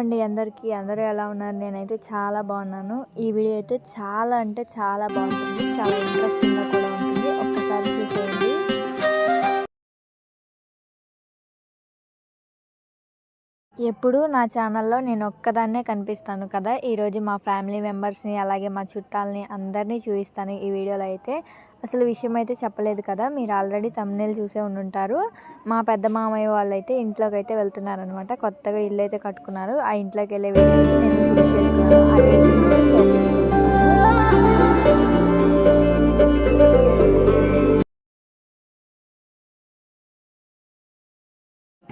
అండి అందరికీ. అందరూ ఎలా ఉన్నారు? నేనైతే చాలా బాగున్నాను. ఈ వీడియో అయితే చాలా అంటే చాలా బాగుంటుంది. చాలా ఇంట్రెస్టింగ్ ఎప్పుడు నా ఛానల్లో నేను ఒక్కదాన్నే కనిపిస్తాను కదా. ఈరోజు మా ఫ్యామిలీ మెంబర్స్ని అలాగే మా చుట్టాలని అందరినీ చూపిస్తాను ఈ వీడియోలో అయితే. అసలు విషయం అయితే చెప్పలేదు కదా మీరు ఆల్రెడీ తమ్నేలు చూసే ఉండుంటారు. మా పెద్ద మామయ్య వాళ్ళు అయితే ఇంట్లోకి అయితే వెళ్తున్నారనమాట కొత్తగా ఇల్లు అయితే కట్టుకున్నారు. ఆ ఇంట్లోకి వెళ్ళే వీడియో నేను షూట్ చేసుకున్నాను అదే షేర్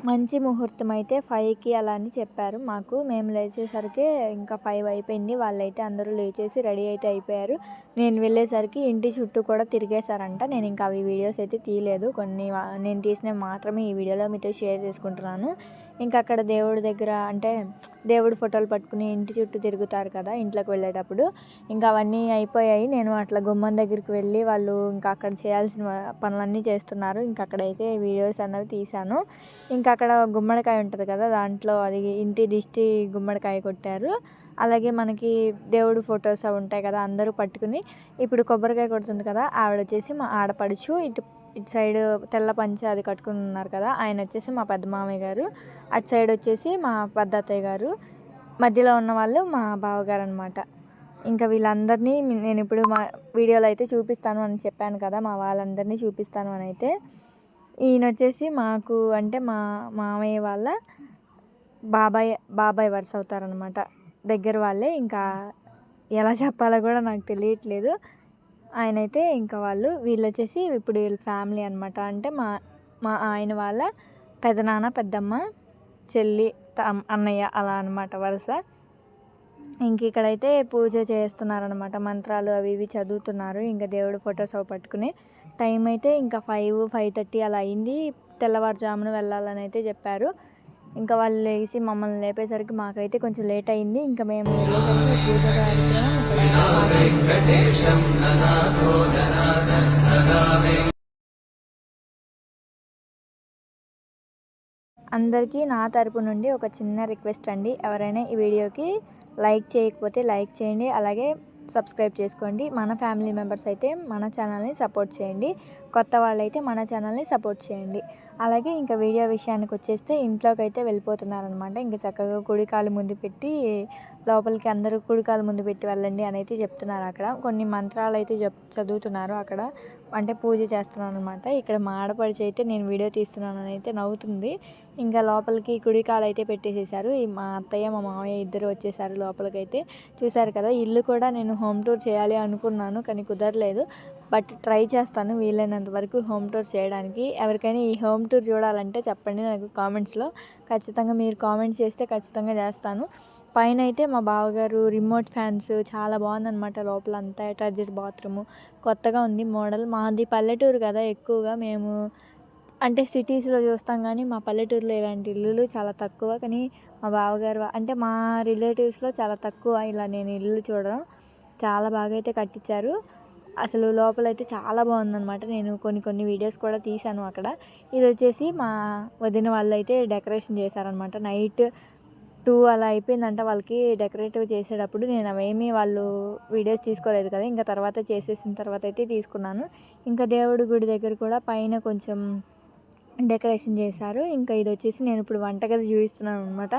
మంచి ముహూర్తం అయితే ఫైవ్కి అలా అని చెప్పారు. మాకు మేము లేచేసరికి ఇంకా ఫైవ్ అయిపోయింది. వాళ్ళైతే అందరూ లేచేసి రెడీ అయితే అయిపోయారు. నేను వెళ్ళేసరికి ఇంటి చుట్టూ కూడా తిరిగేశారంట. నేను ఇంకా అవి వీడియోస్ అయితే తీయలేదు. కొన్ని నేను తీసిన మాత్రమే ఈ వీడియోలో మీతో షేర్ చేసుకుంటున్నాను. ఇంకా అక్కడ దేవుడి దగ్గర అంటే దేవుడు ఫోటోలు పట్టుకుని ఇంటి చుట్టూ తిరుగుతారు కదా ఇంట్లోకి వెళ్ళేటప్పుడు. ఇంకా అవన్నీ అయిపోయాయి. నేను అట్లా గుమ్మం దగ్గరికి వెళ్ళి వాళ్ళు ఇంకా అక్కడ చేయాల్సిన పనులన్నీ చేస్తున్నారు. ఇంకా అక్కడైతే వీడియోస్ అన్నవి తీశాను. ఇంకా అక్కడ గుమ్మడికాయ ఉంటుంది కదా దాంట్లో అది ఇంటి దిష్టి గుమ్మడికాయ కొట్టారు. అలాగే మనకి దేవుడు ఫొటోస్ అవి ఉంటాయి కదా అందరూ పట్టుకుని. ఇప్పుడు కొబ్బరికాయ కొడుతుంది కదా ఆవిడ వచ్చేసి మా ఆడపడుచు ఇటు ఇటు సైడ్ తెల్ల పంచ అది కట్టుకుని ఉన్నారు కదా ఆయన వచ్చేసి మా పెద్ద మామయ్య గారు. అటు సైడ్ వచ్చేసి మా పెద్ద అత్తయ్య గారు. మధ్యలో ఉన్న వాళ్ళు మా బావగారు అనమాట ఇంకా వీళ్ళందరినీ నేను ఇప్పుడు మా వీడియోలో అయితే చూపిస్తాను అని చెప్పాను కదా మా వాళ్ళందరినీ చూపిస్తాను అని అయితే. ఈయన వచ్చేసి మాకు అంటే మా మామయ్య వాళ్ళ బాబాయ్ బాబాయ్ వరుస అవుతారనమాట దగ్గర వాళ్ళే ఇంకా ఎలా చెప్పాలో కూడా నాకు తెలియట్లేదు. ఆయన అయితే ఇంకా వాళ్ళు వీళ్ళు వచ్చేసి ఇప్పుడు వీళ్ళ ఫ్యామిలీ అనమాట అంటే మా మా ఆయన వాళ్ళ పెదనాన్న పెద్దమ్మ చెల్లి అన్నయ్య అలా అనమాట వరుస. ఇంక ఇక్కడైతే పూజ చేస్తున్నారనమాట మంత్రాలు అవి ఇవి చదువుతున్నారు. ఇంకా దేవుడు ఫొటోస్ అవి పట్టుకుని టైం అయితే ఇంకా ఫైవ్ ఫైవ్ థర్టీ అలా అయింది. తెల్లవారుజామున వెళ్ళాలని అయితే చెప్పారు. ఇంకా వాళ్ళు లేచి మమ్మల్ని లేపేసరికి మాకైతే కొంచెం లేట్ అయింది. ఇంకా మేము వెళ్ళేసరికి పూజ అందరికీ నా తరపు నుండి ఒక చిన్న రిక్వెస్ట్ అండి. ఎవరైనా ఈ వీడియోకి లైక్ చేయకపోతే లైక్ చేయండి. అలాగే సబ్స్క్రైబ్ చేసుకోండి. మన ఫ్యామిలీ మెంబర్స్ అయితే మన ఛానల్ని సపోర్ట్ చేయండి. కొత్త వాళ్ళైతే మన ఛానల్ని సపోర్ట్ చేయండి. అలాగే ఇంకా వీడియో విషయానికి వచ్చేస్తే ఇంట్లోకి అయితే వెళ్ళిపోతున్నారనమాట. ఇంకా చక్కగా కుడికాలు ముందు పెట్టి లోపలికి అందరూ కుడికాలు ముందు పెట్టి వెళ్ళండి అని అయితే చెప్తున్నారు అక్కడ. కొన్ని మంత్రాలు అయితే చెప్ చదువుతున్నారు అక్కడ. అంటే పూజ చేస్తున్నాను అనమాట ఇక్కడ మాడపడిచి అయితే నేను వీడియో తీస్తున్నాను అని అయితే నవ్వుతుంది. ఇంకా లోపలికి కుడికాలు అయితే పెట్టేసేసారు. మా అత్తయ్య మా మామయ్య ఇద్దరు వచ్చేసారు లోపలికి అయితే చూసారు కదా ఇల్లు కూడా నేను హోమ్ టూర్ చేయాలి అనుకున్నాను కానీ కుదరలేదు. బట్ ట్రై చేస్తాను వీలైనంత వరకు హోమ్ టూర్ చేయడానికి. ఎవరికైనా ఈ హోమ్ టూర్ చూడాలంటే చెప్పండి నాకు కామెంట్స్లో. ఖచ్చితంగా మీరు కామెంట్స్ చేస్తే ఖచ్చితంగా చేస్తాను. పైన అయితే మా బావగారు రిమోట్ ఫ్యాన్స్ చాలా బాగుందనమాట లోపల అంతా అటాచ్డ్ బాత్రూము. కొత్తగా ఉంది మోడల్. మాది పల్లెటూరు కదా ఎక్కువగా. మేము అంటే సిటీస్లో చూస్తాం కానీ మా పల్లెటూరులో ఇలాంటి ఇల్లులు చాలా తక్కువ. కానీ మా బావగారు అంటే మా రిలేటివ్స్లో చాలా తక్కువ ఇలా నేను ఇల్లు చూడడం. చాలా బాగా అయితే కట్టించారు అసలు లోపలైతే చాలా బాగుందనమాట నేను కొన్ని కొన్ని వీడియోస్ కూడా తీశాను అక్కడ. ఇది వచ్చేసి మా వదిన వాళ్ళు అయితే డెకరేషన్ చేశారనమాట నైట్ టూ అలా అయిపోయిందంట వాళ్ళకి డెకరేటివ్ చేసేటప్పుడు. నేను అవేమీ వాళ్ళు వీడియోస్ తీసుకోలేదు కదా ఇంకా తర్వాత చేసేసిన తర్వాత అయితే తీసుకున్నాను. ఇంకా దేవుడి గుడి దగ్గర కూడా పైన కొంచెం డెకరేషన్ చేశారు. ఇంకా ఇది వచ్చేసి నేను ఇప్పుడు వంటగది చూపిస్తున్నాను అనమాట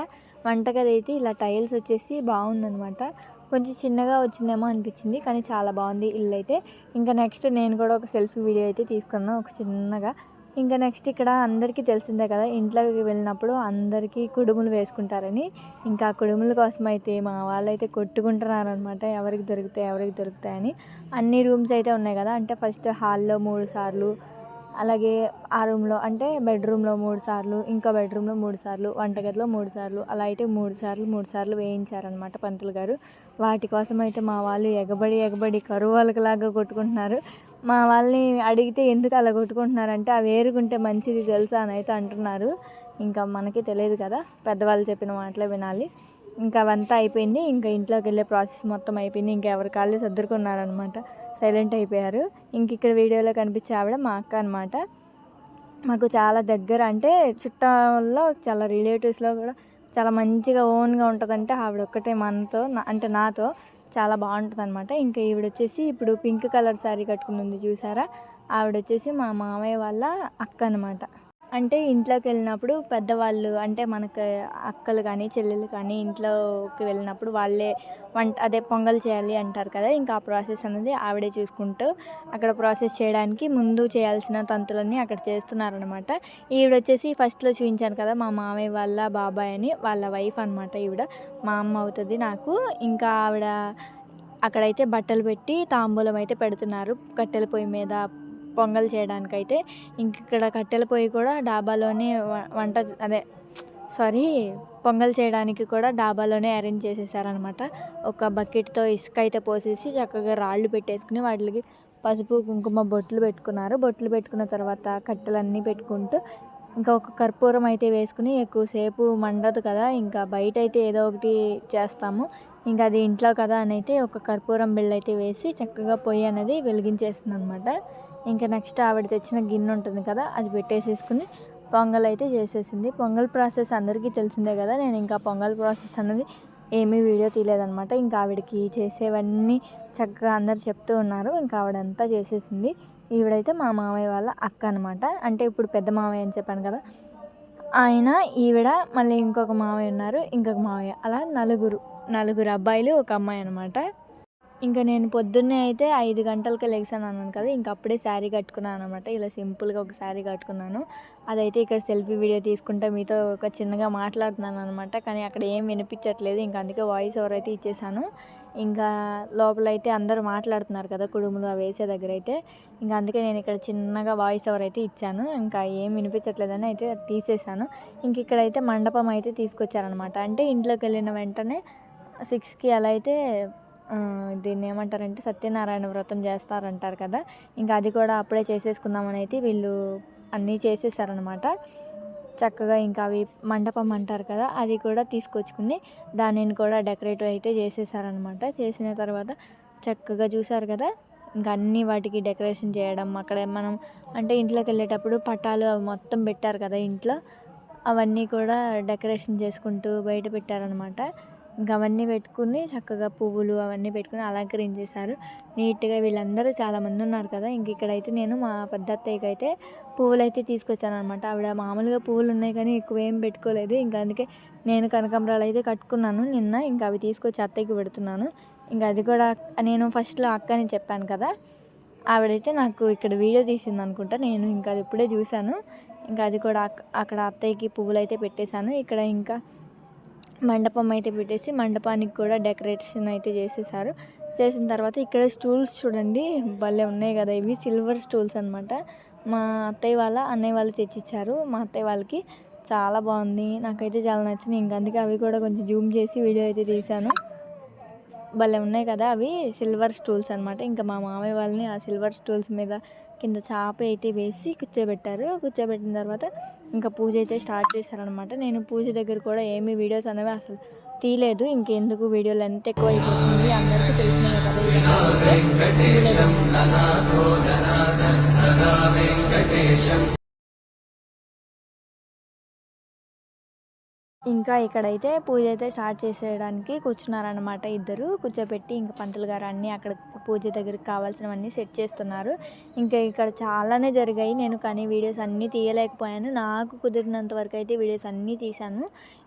వంటగది అయితే ఇలా టైల్స్ వచ్చేసి బాగుందనమాట కొంచెం చిన్నగా వచ్చిందేమో అనిపించింది కానీ చాలా బాగుంది ఇల్లు అయితే. ఇంకా నెక్స్ట్ నేను కూడా ఒక సెల్ఫీ వీడియో అయితే తీసుకున్నాను ఒక చిన్నగా. ఇంకా నెక్స్ట్ ఇక్కడ అందరికీ తెలిసిందే కదా ఇంట్లోకి వెళ్ళినప్పుడు అందరికీ కుడుములు వేసుకుంటారని. ఇంకా కుడుముల కోసం అయితే మా వాళ్ళు అయితే కొట్టుకుంటున్నారనమాట ఎవరికి దొరుకుతాయి ఎవరికి దొరుకుతాయని. అన్ని రూమ్స్ అయితే ఉన్నాయి కదా అంటే ఫస్ట్ హాల్లో మూడు సార్లు అలాగే ఆ రూమ్లో అంటే బెడ్రూమ్లో మూడు సార్లు ఇంకా బెడ్రూమ్లో మూడు సార్లు వంటగదిలో మూడు సార్లు అలా అయితే మూడు సార్లు మూడు సార్లు వేయించారనమాట పంతులు గారు. వాటి కోసం అయితే మా వాళ్ళు ఎగబడి ఎగబడి కరువాలకులాగా కొట్టుకుంటున్నారు. మా వాళ్ళని అడిగితే ఎందుకు అలా కొట్టుకుంటున్నారంటే అవి వేరుకుంటే మంచిది తెలుసా? అని అయితే అంటున్నారు. ఇంకా మనకి తెలియదు కదా పెద్దవాళ్ళు చెప్పిన మాటలే వినాలి. ఇంకా అవంతా అయిపోయింది. ఇంకా ఇంట్లోకి వెళ్ళే ప్రాసెస్ మొత్తం అయిపోయింది. ఇంకా ఎవరి కాళ్ళు సర్దుకున్నారనమాట. సైలెంట్ అయిపోయారు. ఇంక ఇక్కడ వీడియోలో కనిపించే ఆవిడ మా అక్క అనమాట మాకు చాలా దగ్గర అంటే చుట్టాల్లో చాలా రిలేటివ్స్లో కూడా చాలా మంచిగా ఓన్గా ఉంటుందంటే ఆవిడ ఒక్కటే మనతో అంటే నాతో. చాలా బాగుంటుంది అనమాట ఇంకా ఈవిడ వచ్చేసి ఇప్పుడు పింక్ కలర్ శారీ కట్టుకుని ఉంది చూసారా? ఆవిడ వచ్చేసి మా మామయ్య వాళ్ళ అక్క అనమాట అంటే ఇంట్లోకి వెళ్ళినప్పుడు పెద్దవాళ్ళు అంటే మనకు అక్కలు కానీ చెల్లెలు కానీ ఇంట్లోకి వెళ్ళినప్పుడు వాళ్ళే వంట అదే పొంగల్ చేయాలి అంటారు కదా. ఇంకా ఆ ప్రాసెస్ అనేది ఆవిడే చూసుకుంటూ అక్కడ ప్రాసెస్ చేయడానికి ముందు చేయాల్సిన తంతులన్నీ అక్కడ చేస్తున్నారనమాట ఈవిడ వచ్చేసి ఫస్ట్లో చూపించాను కదా మా మామయ్య వాళ్ళ బాబాయ్ అని వాళ్ళ వైఫ్ అనమాట ఈవిడ. మా అమ్మ అవుతుంది నాకు. ఇంకా ఆవిడ అక్కడైతే బట్టలు పెట్టి తాంబూలం అయితే పెడుతున్నారు కట్టెల పొయ్యి మీద పొంగల్ చేయడానికైతే ఇంక ఇక్కడ కట్టెల పొయ్యి కూడా డాబాలోనే వ- వంట అదే సారీ పొంగల్ చేయడానికి కూడా డాబాలోనే అరేంజ్ చేసేసారనమాట ఒక బకెట్తో ఇసుక అయితే పోసేసి చక్కగా రాళ్ళు పెట్టేసుకుని వాటికి పసుపు కుంకుమ బొట్లు పెట్టుకున్నారు. బొట్లు పెట్టుకున్న తర్వాత కట్టెలన్నీ పెట్టుకుంటూ ఇంకా ఒక కర్పూరం అయితే వేసుకుని ఎక్కువసేపు మండదు కదా ఇంకా బయట అయితే ఏదో ఒకటి చేస్తాము. ఇంకా అది ఇంట్లో కదా అని అయితే ఒక కర్పూరం బిళ్ళ అయితే వేసి చక్కగా పొయ్యి అనేది వెలిగించేస్తుంది అనమాట ఇంకా నెక్స్ట్ ఆవిడ తెచ్చిన గిన్నె ఉంటుంది కదా అది పెట్టేసేసుకుని పొంగల్ అయితే చేసేసింది. పొంగల్ ప్రాసెస్ అందరికీ తెలిసిందే కదా నేను ఇంకా పొంగల్ ప్రాసెస్ అన్నది ఏమీ వీడియో తీయలేదనమాట ఇంకా ఆవిడకి చేసేవన్నీ చక్కగా అందరు చెప్తూ ఉన్నారు. ఇంకా ఆవిడంతా చేసేసింది. ఈవిడైతే మా మామయ్య వాళ్ళ అక్క అనమాట అంటే ఇప్పుడు పెద్ద మామయ్య అని చెప్పాను కదా ఆయన ఈవిడ మళ్ళీ ఇంకొక మామయ్య ఉన్నారు ఇంకొక మామయ్య. అలా నలుగురు నలుగురు అబ్బాయిలు ఒక అమ్మాయి అనమాట ఇంకా నేను పొద్దున్నే అయితే ఐదు గంటలకి లెగ్సాను అన్నాను కదా ఇంకా అప్పుడే శారీ కట్టుకున్నాను అనమాట ఇలా సింపుల్గా ఒక శారీ కట్టుకున్నాను. అదైతే ఇక్కడ సెల్ఫీ వీడియో తీసుకుంటే మీతో ఒక చిన్నగా మాట్లాడుతున్నాను అనమాట కానీ అక్కడ ఏం వినిపించట్లేదు ఇంకా అందుకే వాయిస్ ఓవర్ అయితే ఇచ్చేసాను. ఇంకా లోపలైతే అందరూ మాట్లాడుతున్నారు కదా కుడుములు అవి వేసే దగ్గర అయితే. ఇంకా అందుకే నేను ఇక్కడ చిన్నగా వాయిస్ ఓవర్ అయితే ఇచ్చాను. ఇంకా ఏం వినిపించట్లేదని అయితే తీసేసాను. ఇంక ఇక్కడైతే మండపం అయితే తీసుకొచ్చారనమాట అంటే ఇంట్లోకి వెళ్ళిన వెంటనే సిక్స్కి అలా అయితే దీన్ని ఏమంటారంటే సత్యనారాయణ వ్రతం చేస్తారంటారు కదా. ఇంకా అది కూడా అప్పుడే చేసేసుకుందామని అయితే వీళ్ళు అన్నీ చేసేసారనమాట చక్కగా ఇంకా అవి మండపం అంటారు కదా అది కూడా తీసుకొచ్చుకుని దానిని కూడా డెకరేట్ అయితే చేసేసారనమాట చేసిన తర్వాత చక్కగా చూసారు కదా ఇంకా అన్ని వాటికి డెకరేషన్ చేయడం అక్కడ మనం అంటే ఇంట్లోకి వెళ్ళేటప్పుడు పటాలు అవి మొత్తం పెట్టారు కదా ఇంట్లో అవన్నీ కూడా డెకరేషన్ చేసుకుంటూ బయట పెట్టారనమాట ఇంకా అవన్నీ పెట్టుకుని చక్కగా పువ్వులు అవన్నీ పెట్టుకుని అలంకరించేశారు. నీట్గా వీళ్ళందరూ చాలామంది ఉన్నారు కదా ఇంక ఇక్కడైతే నేను మా పెద్ద అత్తయ్యకి అయితే పువ్వులు అయితే తీసుకొచ్చాను అనమాట ఆవిడ మామూలుగా పువ్వులు ఉన్నాయి కానీ ఎక్కువ ఏం పెట్టుకోలేదు. ఇంకా అందుకే నేను కనకాంబరాలు అయితే కట్టుకున్నాను. నిన్న ఇంకా అవి తీసుకొచ్చి అత్తయ్యకి పెడుతున్నాను. ఇంకా అది కూడా నేను ఫస్ట్లో అక్కని చెప్పాను కదా ఆవిడైతే నాకు ఇక్కడ వీడియో తీసింది అనుకుంటా. నేను ఇంకా అది ఇప్పుడే చూశాను. ఇంకా అది కూడా అక్కడ అత్తయ్యకి పువ్వులు అయితే పెట్టేశాను. ఇక్కడ ఇంకా మండపం అయితే పెట్టేసి మండపానికి కూడా డెకరేషన్ అయితే చేసేసారు. చేసిన తర్వాత ఇక్కడ స్టూల్స్ చూడండి భలే ఉన్నాయి కదా ఇవి. సిల్వర్ స్టూల్స్ అనమాట మా అత్తయ్య వాళ్ళ అన్నయ్య వాళ్ళు తెచ్చిచ్చారు. మా అత్తయ్య వాళ్ళకి చాలా బాగుంది. నాకైతే చాలా నచ్చినాయి. ఇంకా అందుకే అవి కూడా కొంచెం జూమ్ చేసి వీడియో అయితే తీశాను. భలే ఉన్నాయి కదా అవి. సిల్వర్ స్టూల్స్ అనమాట ఇంకా మా మామయ్య వాళ్ళని ఆ సిల్వర్ స్టూల్స్ మీద కింద చాప అయితే వేసి కూర్చోబెట్టారు. కూర్చోబెట్టిన తర్వాత ఇంకా పూజ అయితే స్టార్ట్ చేశారనమాట నేను పూజ దగ్గర కూడా ఏమి వీడియోస్ అనేవి అసలు తీయలేదు. ఇంకెందుకు వీడియోలు ఎంత ఎక్కువ అయిపోతుంది అందరికీ తెలిసినవే కదా ఇంకా ఇక్కడైతే పూజ అయితే స్టార్ట్ చేసేయడానికి కూర్చున్నారనమాట ఇద్దరు. కూర్చోబెట్టి ఇంకా పంతులు గారు అన్నీ అక్కడ పూజ దగ్గరికి కావాల్సినవన్నీ సెట్ చేస్తున్నారు. ఇంకా ఇక్కడ చాలానే జరిగాయి. నేను కానీ వీడియోస్ అన్నీ తీయలేకపోయాను. నాకు కుదిరినంత వరకు అయితే వీడియోస్ అన్నీ తీశాను.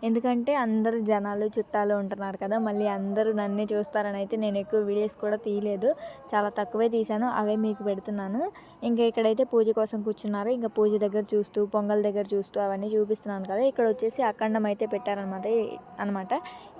ఎందుకంటే అందరూ జనాలు చుట్టాలు ఉంటున్నారు కదా మళ్ళీ అందరూ నన్నే చూస్తారని అయితే నేను ఎక్కువ వీడియోస్ కూడా తీయలేదు. చాలా తక్కువే తీశాను అవే మీకు పెడుతున్నాను. ఇంకా ఇక్కడైతే పూజ కోసం కూర్చున్నారు. ఇంకా పూజ దగ్గర చూస్తూ పొంగల్ దగ్గర చూస్తూ అవన్నీ చూపిస్తున్నాను కదా. ఇక్కడ వచ్చేసి అఖండం అయితే పెట్టారనమాట అనమాట.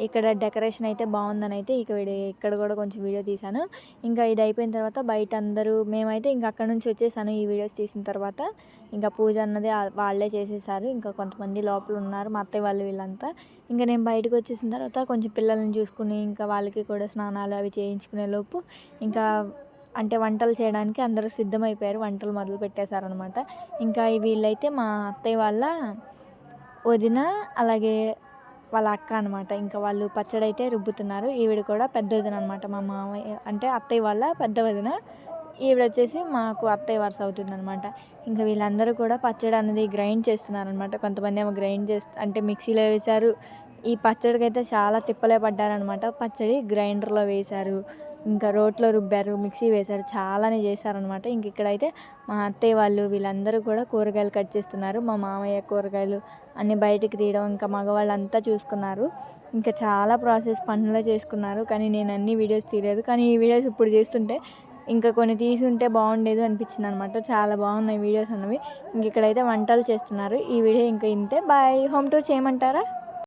ఇక్కడ డెకరేషన్ అయితే బాగుందని అయితే ఇక ఇక్కడ కూడా కొంచెం వీడియో తీశాను. ఇంకా ఇది అయిపోయిన తర్వాత బయట అందరూ మేమైతే ఇంకా అక్కడ నుంచి వచ్చేసాను ఈ వీడియోస్ తీసిన తర్వాత. ఇంకా పూజ అన్నది వాళ్ళే చేసేసారు. ఇంకా కొంతమంది లోపల ఉన్నారు మా అత్తయ్య వాళ్ళు వీళ్ళంతా. ఇంకా నేను బయటకు వచ్చేసిన తర్వాత కొంచెం పిల్లల్ని చూసుకుని ఇంకా వాళ్ళకి కూడా స్నానాలు అవి చేయించుకునే లోపు ఇంకా అంటే వంటలు చేయడానికి అందరూ సిద్ధమైపోయారు. వంటలు మొదలు పెట్టేశారనమాట ఇంకా వీళ్ళైతే మా అత్తయ్య వాళ్ళ వదిన అలాగే వాళ్ళ అక్క అనమాట ఇంకా వాళ్ళు పచ్చడి అయితే రుబ్బుతున్నారు. ఈవిడ కూడా పెద్ద వదిన అనమాట మా మామయ్య అంటే అత్తయ్య వాళ్ళ పెద్ద వదిన. ఈవిడ వచ్చేసి మాకు అత్తయ్య వరుస అవుతుంది అనమాట ఇంకా వీళ్ళందరూ కూడా పచ్చడి అనేది గ్రైండ్ చేస్తున్నారనమాట కొంతమంది ఏమో గ్రైండ్ చేస్తూ అంటే మిక్సీలో వేశారు. ఈ పచ్చడికి అయితే చాలా తిప్పలే పడ్డారనమాట పచ్చడి గ్రైండర్లో వేశారు. ఇంకా రోట్లో రుబ్బారు మిక్సీ వేశారు. చాలానే చేశారనమాట ఇంక ఇక్కడైతే మా అత్తయ్య వాళ్ళు వీళ్ళందరూ కూడా కూరగాయలు కట్ చేస్తున్నారు. మా మామయ్య కూరగాయలు అన్ని బయటికి తీయడం ఇంకా మగవాళ్ళంతా చూసుకున్నారు. ఇంకా చాలా ప్రాసెస్ పనులు చేసుకున్నారు. కానీ నేను అన్ని వీడియోస్ తీయలేదు. కానీ ఈ వీడియోస్ ఇప్పుడు చేస్తుంటే ఇంకా కొన్ని తీసి ఉంటే బాగుండేది అనిపించింది అనమాట చాలా బాగున్నాయి వీడియోస్ అన్నవి. ఇంక ఇక్కడైతే వంటలు చేస్తున్నారు. ఈ వీడియో ఇంకా ఇంతే. బాయ్. హోమ్ టూర్ చేయమంటారా?